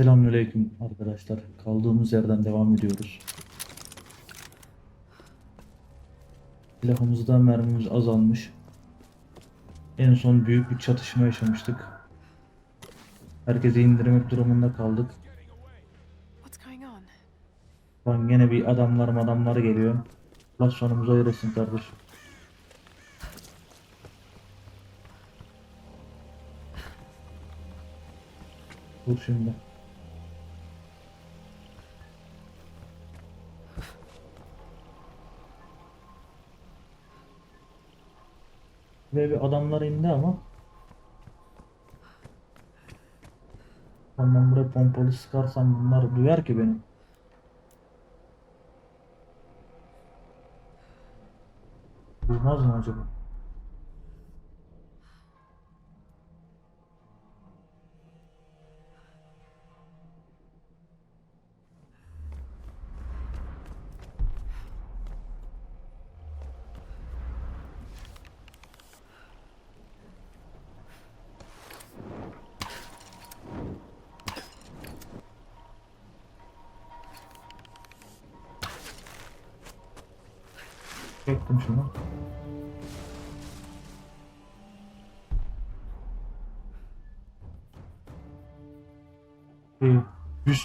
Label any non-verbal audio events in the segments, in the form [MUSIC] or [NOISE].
Selamünaleyküm arkadaşlar. Kaldığımız yerden devam ediyoruz. Silahımızda mermimiz azalmış. En son büyük bir çatışma yaşamıştık. Herkese indirmek durumunda kaldık. What's going on? Şu an gene bir adamlar adamlar geliyor. Allah sonumuzu ayırasın kardeşim. Dur şimdi. Bir adamlar indi ama Ben buraya pompalı sıkarsam bunlar duyar ki beni. Duymaz mı acaba?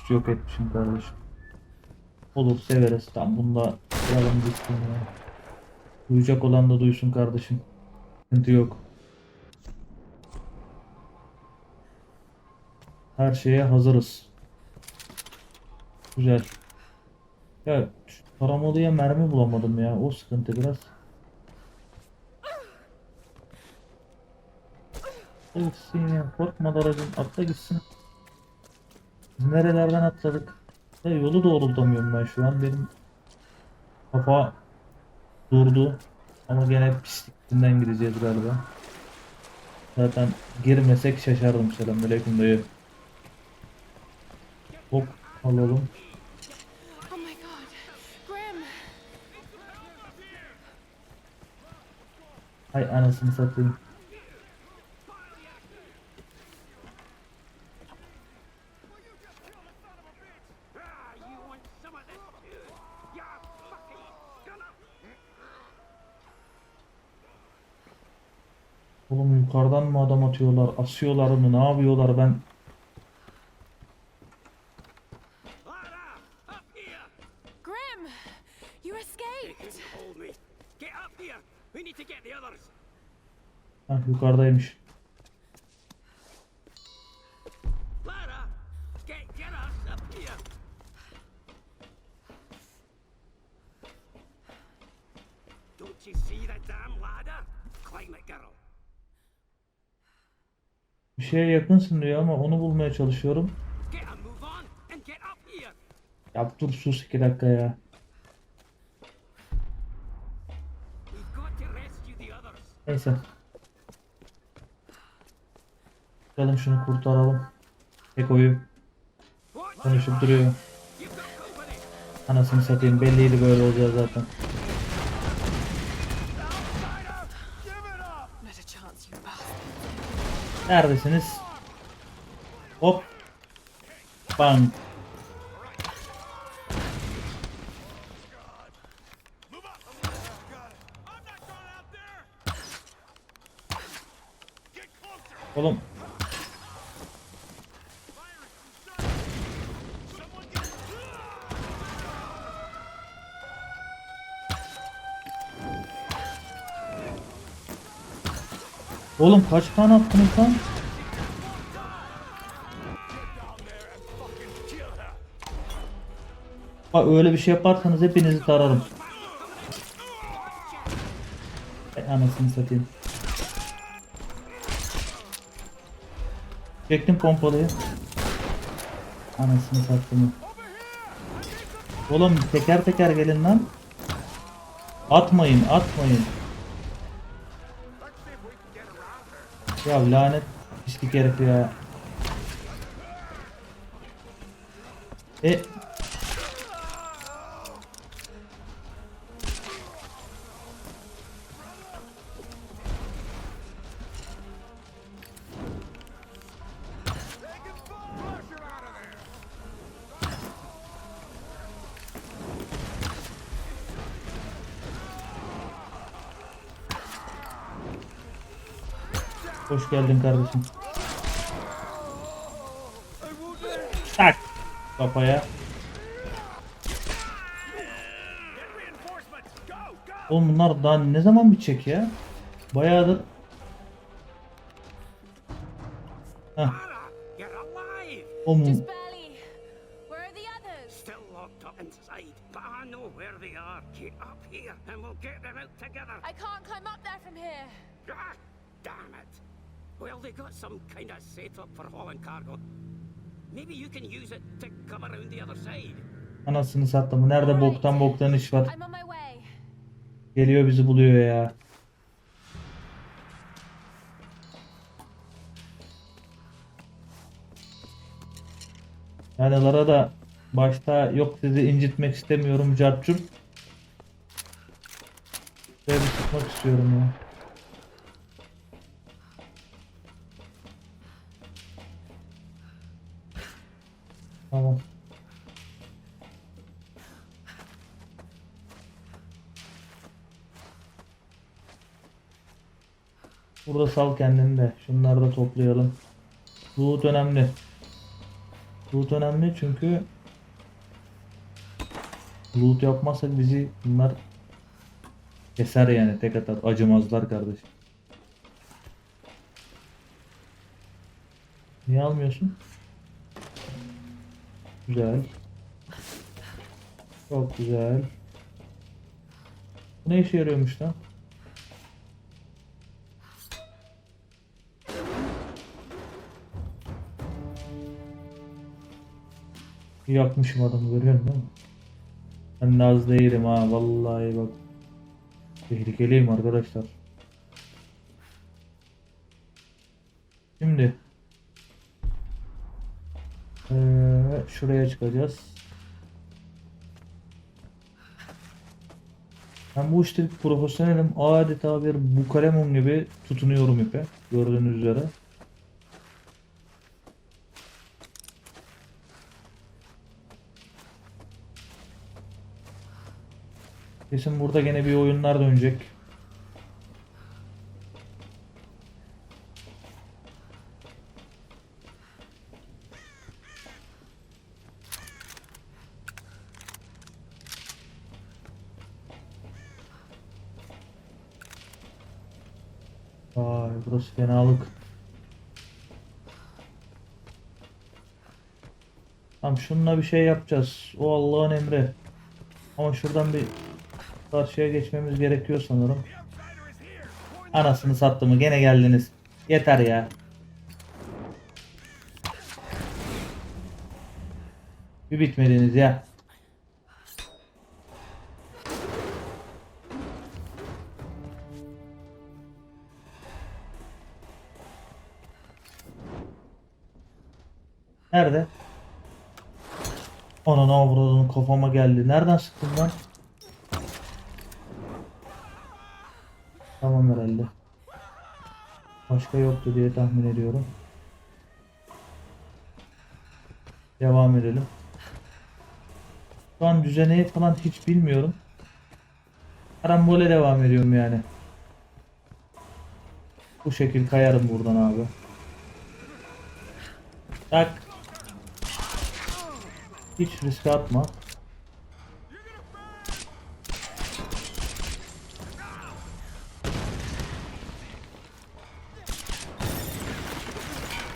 Büst yok etmişim kardeşim. Olur severiz. Tam bunda kralım gitsin ya. Duyacak olan da duysun kardeşim. Sıkıntı yok. Her şeye hazırız. Güzel. Ya şu taramalıya mermi bulamadım ya. O sıkıntı biraz. Gitsin ya. Korkma aracın. Atla gitsin. Nerelerden atladık? Ya yolu doğrultamıyorum ben şu an. Benim kafa durdu. Ama gene pislikinden gideceğiz galiba. Zaten girmesek şaşardım. Selamünaleyküm dayı. Hop alalım. Oh! Hay anasını satayım. You want some of this too? You fucking gunner! Oğlum yukarıdan mı adam atıyorlar? Asıyorlar mı? Ne yapıyorlar ben? Şeye yakınsın diyor ama onu bulmaya çalışıyorum. Get a move on and get up here! Ya dur sus iki dakika ya. Neyse. Bakalım şunu kurtaralım. Eko'yu konuşup duruyor. Anasını satayım belliydi böyle olacak zaten. Neredesiniz? Hop. Bang. Oğlum kaç tane attınız lan? Bak öyle bir şey yaparsanız hepinizi tararım. Anasını satayım. Çektim pompalıyı. Anasını sattım. Oğlum teker teker gelin lan. Atmayın atmayın. Ya lanet pislik herif ya. E Hoş geldin kardeşim. Tak. Kafaya. Oğlum bunlar daha ne zaman bitecek ya? Bayağıdır. Heh. Oğlum Well, they got some kind of setup for hauling cargo. Maybe you can use it to come around the other side. anasını sattım. Nerede boktan boktan iş var. I'm on my way. Geliyor bizi buluyor ya. Yani Lara da başta yok sizi incitmek istemiyorum cartçur. Şöyle bir tutmak istiyorum ya. Burada sal kendini de. Şunları da toplayalım. Loot önemli. Loot önemli çünkü loot yapmazsak bizi bunlar keser yani tek atar. Acımazlar kardeşim. Niye almıyorsun? Güzel. Çok güzel. Bu ne işe yarıyormuş lan? Yakmışım adamı görüyorsun değil? Ben de az değilim ha vallahi bak. Tehlikeliyim arkadaşlar. Şimdi eee, şuraya çıkacağız. Ben bu işte profesyonelim. Adeta bir bukalemon gibi tutunuyorum ipe. Gördüğünüz üzere. Kesin burada gene bir oyunlar dönecek. Vay burası fenalık. Tamam şununla bir şey yapacağız. O Allah'ın emri. Ama şuradan bir karşıya geçmemiz gerekiyor sanırım. Anasını sattı mı? Gene geldiniz. Yeter ya. Bir bitmediniz ya. Nerede? Ananı avradını kafama geldi. Nereden sıktın lan? Herhalde. Başka yoktu diye tahmin ediyorum. Devam edelim. Şu an düzeneyi falan hiç bilmiyorum. Karambole devam ediyorum yani. Bu şekil kayarım buradan abi. Tak. Hiç riske atma.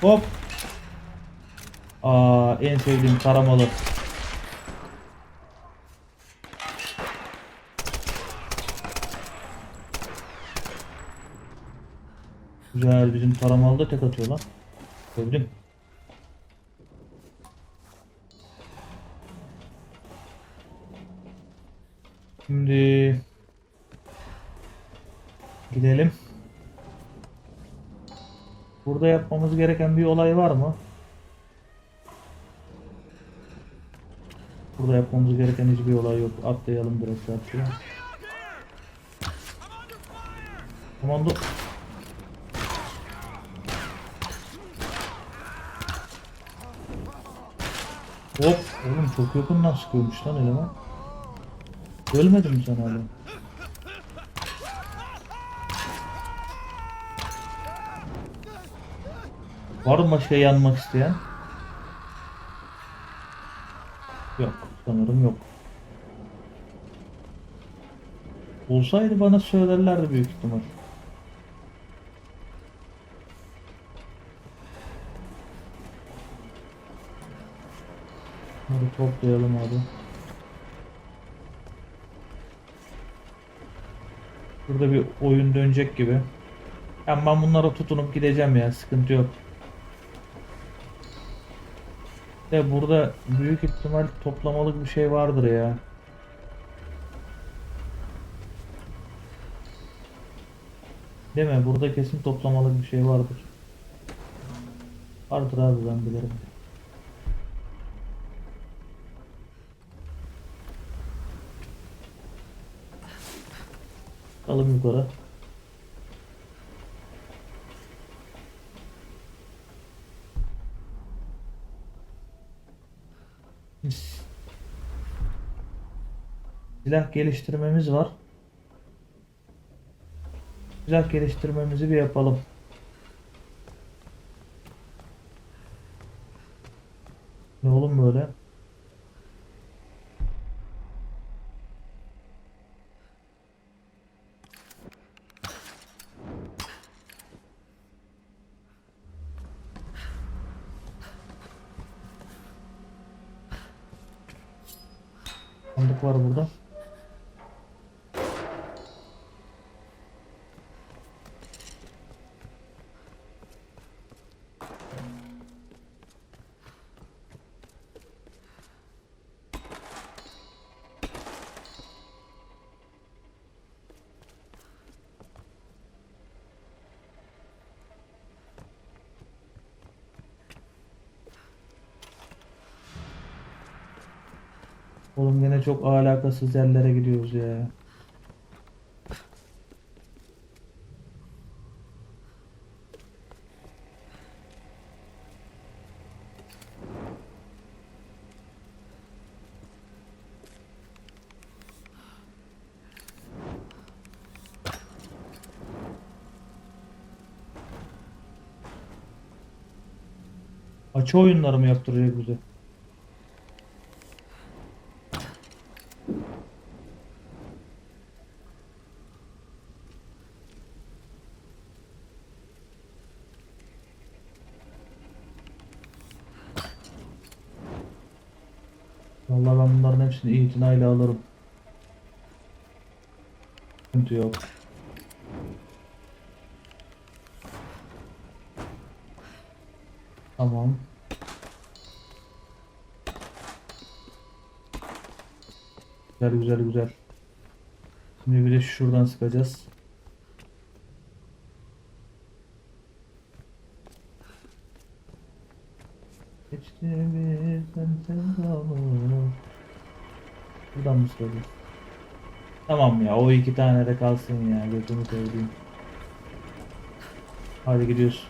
Hop. Aa en sevdiğim taramalı. Güzel bizim taramalı da tek atıyor lan. Sevdim. Yapmamız gereken bir olay var mı? Burada yapmamız gereken hiçbir olay yok. Atlayalım direkt şarkıya. Komando. Hop. Oğlum çok yakından sıkıyormuş lan eleman. Ölmedin mi sen hala? Var mı başka yanmak isteyen? Yok. Sanırım yok. Olsaydı bana söylerlerdi büyük ihtimal. Hadi toplayalım abi. Burada bir oyun dönecek gibi. Yani ben bunlara tutunup gideceğim ya sıkıntı yok. De burada büyük ihtimal toplamalık bir şey vardır ya. Değil mi? Burada kesin toplamalık bir şey vardır. Vardır abi ben bilirim. Alım yukarı. Biz- Silah geliştirmemiz var. Silah geliştirmemizi bir yapalım. Ne oğlum böyle? Sandık var burada. Oğlum yine çok alakasız yerlere gidiyoruz ya. Açı oyunları mı yaptıracak bize? Vallahi ben bunların hepsini itinayla alırım. Sıkıntı yok. Tamam. Güzel güzel güzel. Şimdi bir de şuradan sıkacağız. Sevdamız. Buradan mı söyleyeyim? Tamam ya o iki tane de kalsın ya gözümü seveyim. Hadi gidiyoruz.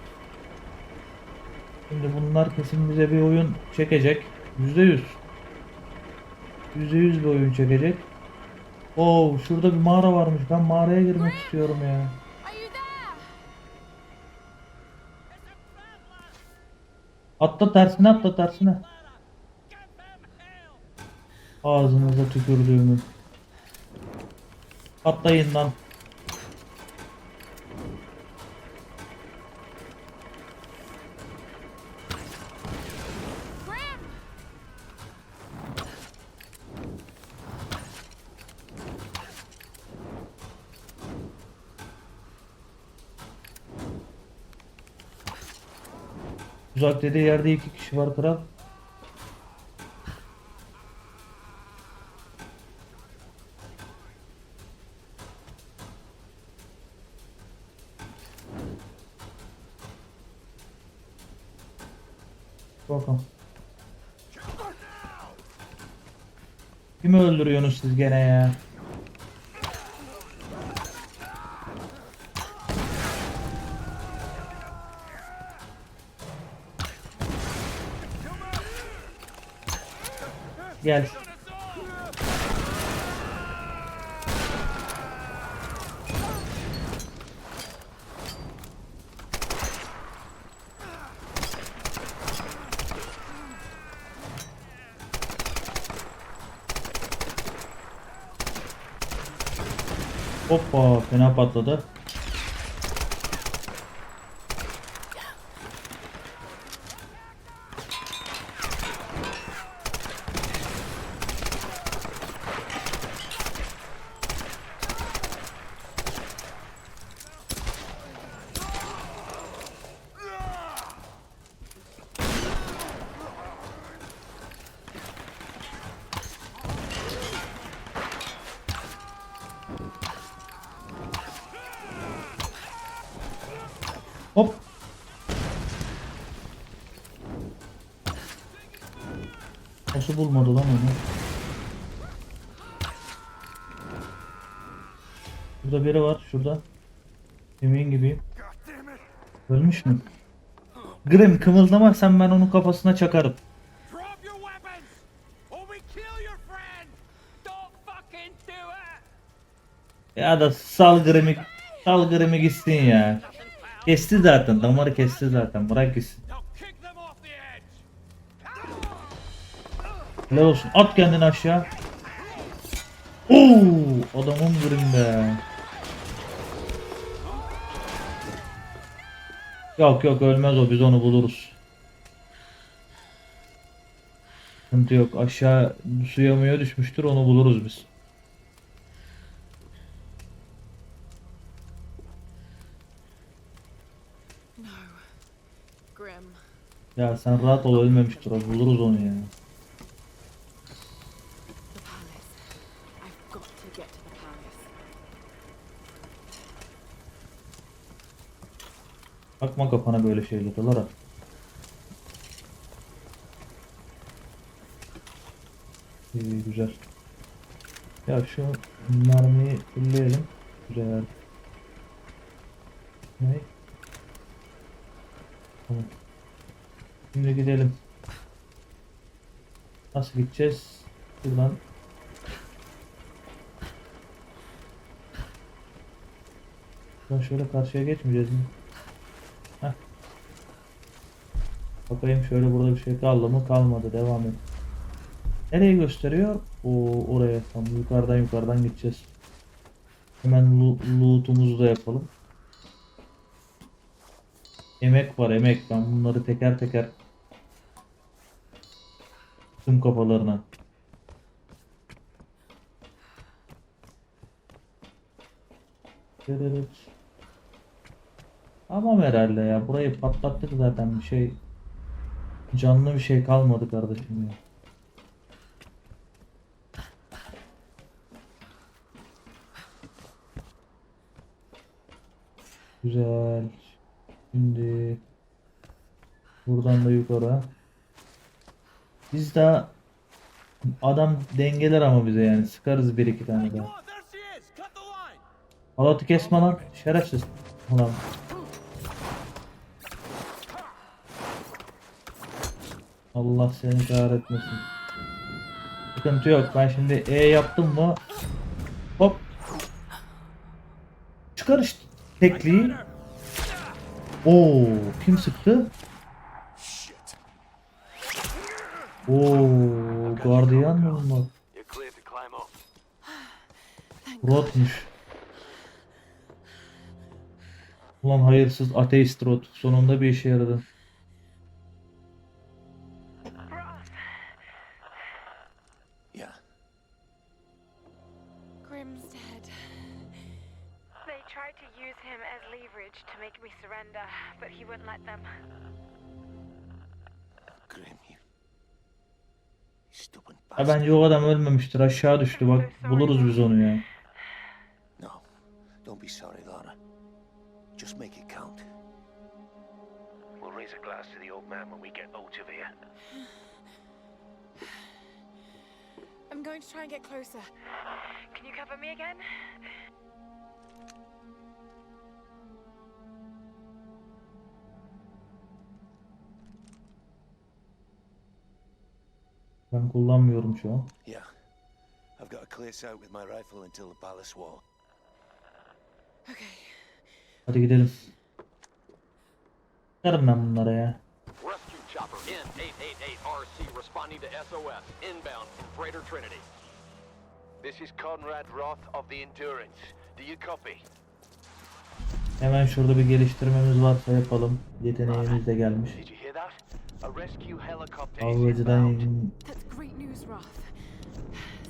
Şimdi bunlar kesin bize bir oyun çekecek. Yüzde yüz. Yüzde yüz bir oyun çekecek. Oo şurada bir mağara varmış. Ben mağaraya girmek istiyorum ya. Atla tersine atla tersine. Ağzınıza tükürdüğümü. Atlayın lan. Uzak dediği yerde iki kişi var kral. Bakalım. Kimi öldürüyorsunuz siz gene ya? Gel. Hoppa fena patladı. Nasıl bulmadı lan onu? Burada biri var şurada. Emin gibi. Ölmüş mü? Grim kımıldamazsan ben onun kafasına çakarım. Ya da sal Grim'i sal Grim'i gitsin ya. Kesti zaten damarı kesti zaten bırak gitsin. Helal olsun at kendini aşağı. Oo, Grim be. Yok yok ölmez o biz onu buluruz. Sıkıntı yok aşağı suya muya düşmüştür onu buluruz biz. Ya sen rahat ol ölmemiştir o buluruz onu ya. The palace. I've got to get to the palace. Bakma kafana böyle şeylere Lara. İyi güzel. Ya şu mermiyi fulleyelim. Güzel. Ne? Tamam. Şimdi gidelim. Nasıl gideceğiz? Buradan. Buradan şöyle karşıya geçmeyeceğiz mi? Heh. Bakayım şöyle burada bir şey kaldı mı? Kalmadı. Devam et. Nereye gösteriyor? O oraya. Tam yukarıdan yukarıdan gideceğiz. Hemen loo- loot'umuzu da yapalım. Emek var emek. Ben bunları teker teker tüm kafalarına. Evet. Tamam herhalde ya. Burayı patlattık zaten bir şey. Canlı bir şey kalmadı kardeşim ya. Güzel. Şimdi buradan da yukarı. Biz daha adam dengeler ama bize yani sıkarız bir iki tane daha. Halatı kesme lan şerefsiz. Ulan. Allah seni kahretmesin. Sıkıntı yok. Ben şimdi E yaptım mı hop çıkar işte tekliği. Oo kim sıktı? Oo gardiyan mı bunlar? Rotmuş. Ulan hayırsız ateist rot. Sonunda bir işe yaradı. Ha bence o adam ölmemiştir. Aşağı düştü bak. Buluruz biz onu ya. No. Don't be sorry, Lara. Just make it count. We'll raise a glass to the old man when we get out of here. I'm going to try and get closer. Can you cover me again? Ben kullanmıyorum şu an. Yeah. I've got to clear out with my rifle until the palace wall. Okay. Hadi gidelim. Çıkarım ben bunlara ya. Rescue chopper N888RC responding to SOS inbound from Greater Trinity. This is Conrad Roth of the Endurance. Do you copy? Hemen şurada bir geliştirmemiz varsa yapalım. Yeteneğimiz de gelmiş. A rescue helicopter is inbound. That's great news, Roth.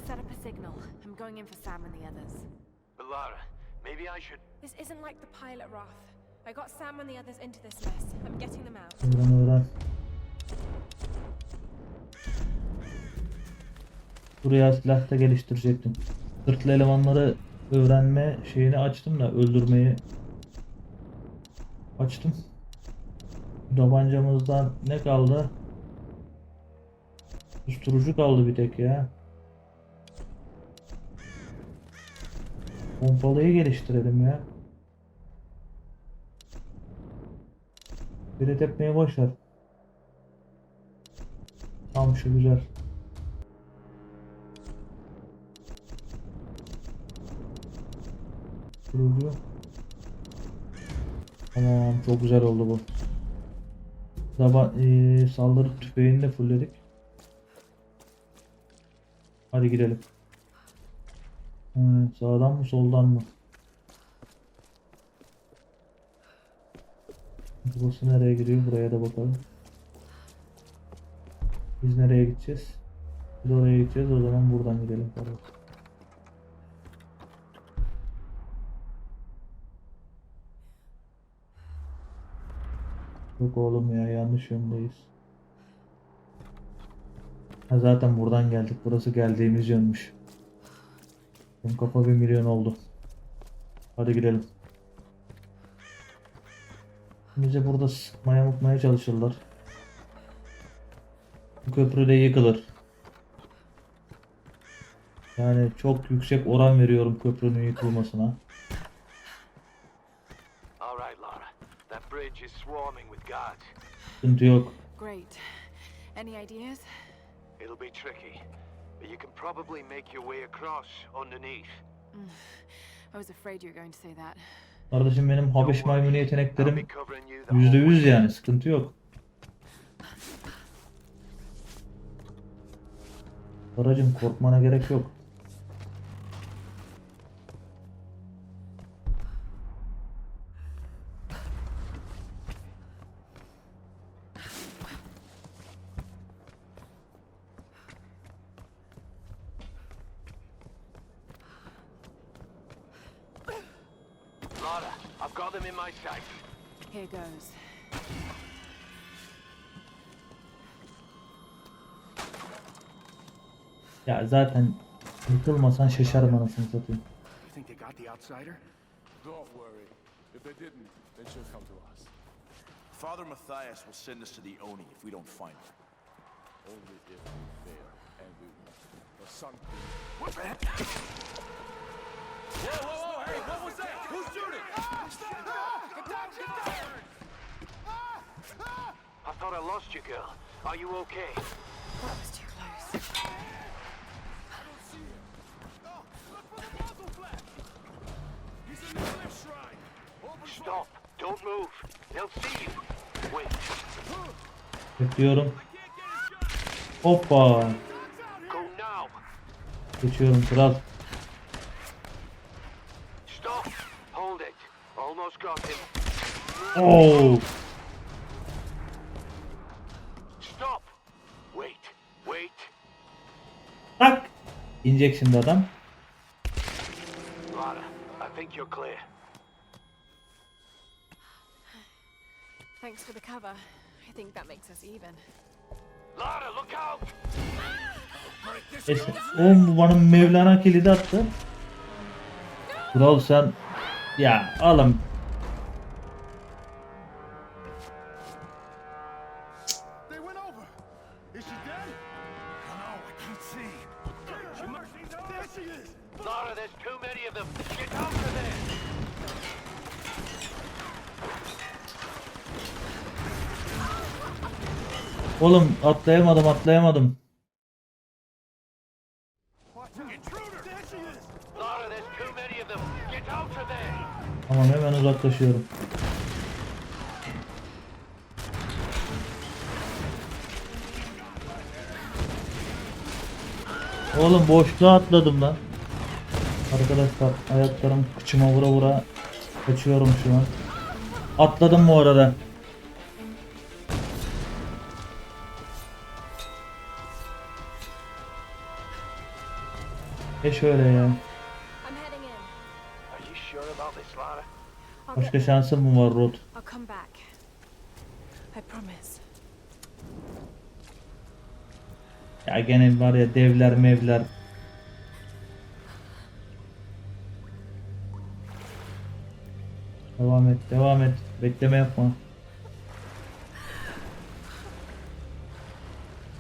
Set up a signal. I'm going in for Sam and the others. But Lara, maybe I should. This isn't like the pilot, Roth. I got Sam and the others into this mess. I'm getting them out. Buraya silah da geliştirecektim. Sırtlı elemanları öğrenme şeyini açtım da öldürmeyi açtım. Tabancamızdan ne kaldı? Susturucu kaldı bir tek ya. Pompalıyı geliştirelim ya. Biri tepmeye boş ver. Tamam şu güzel. Kuruluyor. Tamam çok güzel oldu bu. Zaba eee, saldırı tüfeğini de fullledik. Hadi gidelim. Evet, sağdan mı soldan mı? Burası nereye gidiyor? Buraya da bakalım. Biz nereye gideceğiz? Biz oraya gideceğiz. O zaman buradan gidelim. Pardon. Yok oğlum ya yanlış yöndeyiz. Ha, zaten buradan geldik. Burası geldiğimiz yönmüş. Benim kafa bir milyon oldu. Hadi gidelim. Bize burada sıkmaya mutmaya çalışırlar. Bu köprü de yıkılır. Yani çok yüksek oran veriyorum köprünün yıkılmasına. All right, Lara. That bridge is swarming with guards. Sıkıntı yok. Great. Any ideas? It'll be tricky, but you can probably make your way across underneath. [SIGHS] I was afraid you were going to say that. Kardeşim benim Habeş maymunu yeteneklerim way. %100 yani sıkıntı yok. Aracım korkmana gerek yok. Ya zaten yıkılmasan şaşarım anasını satayım. You think they got the outsider? Don't worry. If they didn't, then she'll come to us. Father Matthias will send us to the Oni if we don't find her. Only if we fail, and we won't. Or something. What the heck? Whoa, whoa, whoa! Hey, what was that? Who's shooting? I thought I lost you, girl. Are you okay? That was Stop. Don't move. They'll see you. Wait. Bekliyorum. Hoppa. Go now. Geçiyorum kral. Stop. Hold it. Almost got him. Oo. Stop. Wait. Wait. Tak. İnecek şimdi adam. Lara, I think you're clear. Thanks for the cover. I think that makes us even. Lara, look out! Neyse. Oğlum bu bana Mevlana kilidi attı. Kral sen ya alım out of there! Tamam hemen uzaklaşıyorum. Oğlum boşluğa atladım lan. Arkadaşlar ayaklarım kıçıma vura vura kaçıyorum şu an. Atladım bu arada. This, Lara? I'll Başka şansım mı var Rod? I'll come back. I promise. Ya gene var ya devler mevler. Devam et, devam et. Bekleme yapma.